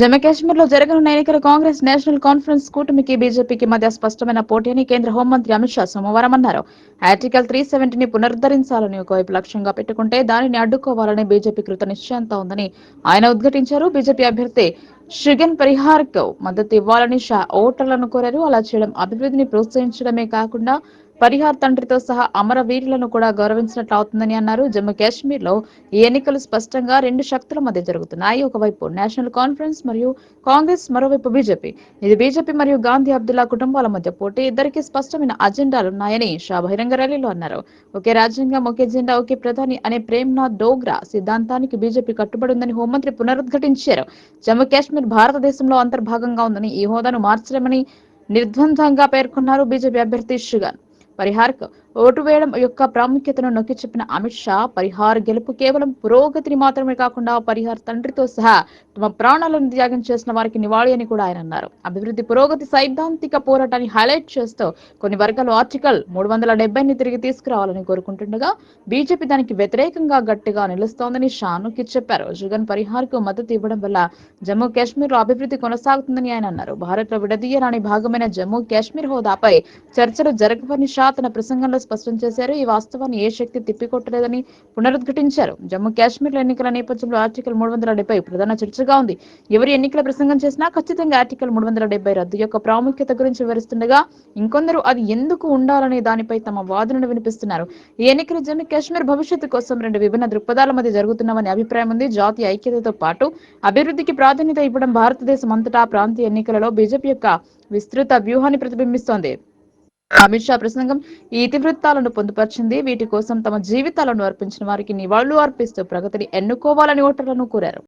జమ్మూ కాశ్మీర్లో జరగనున్న ఎన్నికలు కాంగ్రెస్ నేషనల్ కాన్ఫరెన్స్ కూటమికి బీజేపీకి మధ్య స్పష్టమైన పోటీ అని కేంద్ర హోంమంత్రి అమిత్ షా సోమవారం అన్నారు. ఆర్టికల్ త్రీ సెవెంటీని పునరుద్ధరించాలని ఒకవైపు లక్ష్యంగా పెట్టుకుంటే దానిని అడ్డుకోవాలని బీజేపీ కృత నిశ్చయంతో ఉందని ఆయన ఉద్ఘాటించారు. బీజేపీ అభ్యర్థి షిగన్ పరిహార్కు మద్దతు ఇవ్వాలని షా ఓటర్లను కోరారు. అలా చేయడం అభివృద్ధిని ప్రోత్సహించడమే కాకుండా పరిహార్ తండ్రితో సహా అమరవీరులను కూడా గౌరవించినట్లు అవుతుందని అన్నారు. జమ్మూ కాశ్మీర్లో ఈ ఎన్నికలు స్పష్టంగా రెండు శక్తుల మధ్య జరుగుతున్నాయి. ఒకవైపు నేషనల్ కాన్ఫరెన్స్ మరియు కాంగ్రెస్ మరోవైపు బీజేపీ. ఇది బీజేపీ మరియు గాంధీ అబ్దుల్లా కుటుంబాల మధ్య పోటీ. ఇద్దరికి స్పష్టమైన అజెండాలున్నాయని షా బహిరంగ ర్యాలీలో అన్నారు. ఒకే రాజ్యాంగం ఒకే జెండా ఒకే ప్రధాని అనే ప్రేమ్నాథ్ డోగ్రా సిద్ధాంతానికి బీజేపీ కట్టుబడి ఉందని హోంమంత్రి పునరుద్ఘాటించారు. జమ్మూ కాశ్మీర్ భారతదేశంలో అంతర్భాగంగా ఉందని ఈ హోదాను మార్చలేమని నిర్ద్వందంగా పేర్కొన్నారు బీజేపీ అభ్యర్థి షుగన్. పరిహార్ ఓటు వేయడం యొక్క ప్రాముఖ్యతను నొక్కి చెప్పిన అమిత్ షా పరిహార్ గెలుపు కేవలం పురోగతిని మాత్రమే కాకుండా పరిహార్ తండ్రితో సహా తమ ప్రాణాలను త్యాగం చేసిన వారికి నివాళి అని కూడా ఆయన అన్నారు. అభివృద్ధి పురోగతి సైద్ధాంతిక పోరాటాన్ని హైలైట్ చేస్తూ కొన్ని వర్గాలు ఆర్టికల్ మూడు వందల డెబ్బైని తిరిగి తీసుకురావాలని కోరుకుంటుండగా బీజేపీ దానికి వ్యతిరేకంగా గట్టిగా నిలుస్తోందని షా నొక్కి చెప్పారు. జగన్ పరిహార్కు మద్దతు ఇవ్వడం వల్ల జమ్మూ కాశ్మీర్లో అభివృద్ధి కొనసాగుతుందని ఆయన అన్నారు. భారత్లో విడదీయరాని భాగమైన జమ్మూ కాశ్మీర్ హోదాపై చర్చలు జరగవని షా తన ప్రసంగంలో స్పష్టం చేశారు. ఈ వాస్తవాన్ని ఏ శక్తి తిప్పికొట్టలేదని పునరుద్ఘటించారు. జమ్మూ కాశ్మీర్ ఎన్నికల నేపథ్యంలో ఆర్టికల్ మూడు వందల డెబ్బై ప్రధాన చర్చగా ఉంది. ఎవరు ఎన్నికల ప్రసంగం చేసినా ఖచ్చితంగా ఆర్టికల్ మూడు వందల డెబ్బై రద్దు యొక్క ప్రాముఖ్యత గురించి వివరిస్తుండగా ఇంకొందరు అది ఎందుకు ఉండాలనే దానిపై తమ వాదనను వినిపిస్తున్నారు. ఈ ఎన్నికలు జమ్మూ కాశ్మీర్ భవిష్యత్తు కోసం రెండు విభిన్న దృక్పథాల మధ్య జరుగుతున్నామని అభిప్రాయం ఉంది. జాతీయ ఐక్యతతో పాటు అభివృద్ధికి ప్రాధాన్యత ఇవ్వడం భారతదేశం అంతటా ప్రాంతీయ ఎన్నికలలో బీజేపీ యొక్క విస్తృత వ్యూహాన్ని ప్రతిబింబిస్తోంది. అమిత్ షా ప్రసంగం ఈ ఇతివృత్తాలను పొందుపరిచింది. వీటి కోసం తమ జీవితాలను అర్పించిన వారికి నివాళులు అర్పిస్తూ ప్రగతిని ఎన్నుకోవాలని ఓటర్లను కోరారు.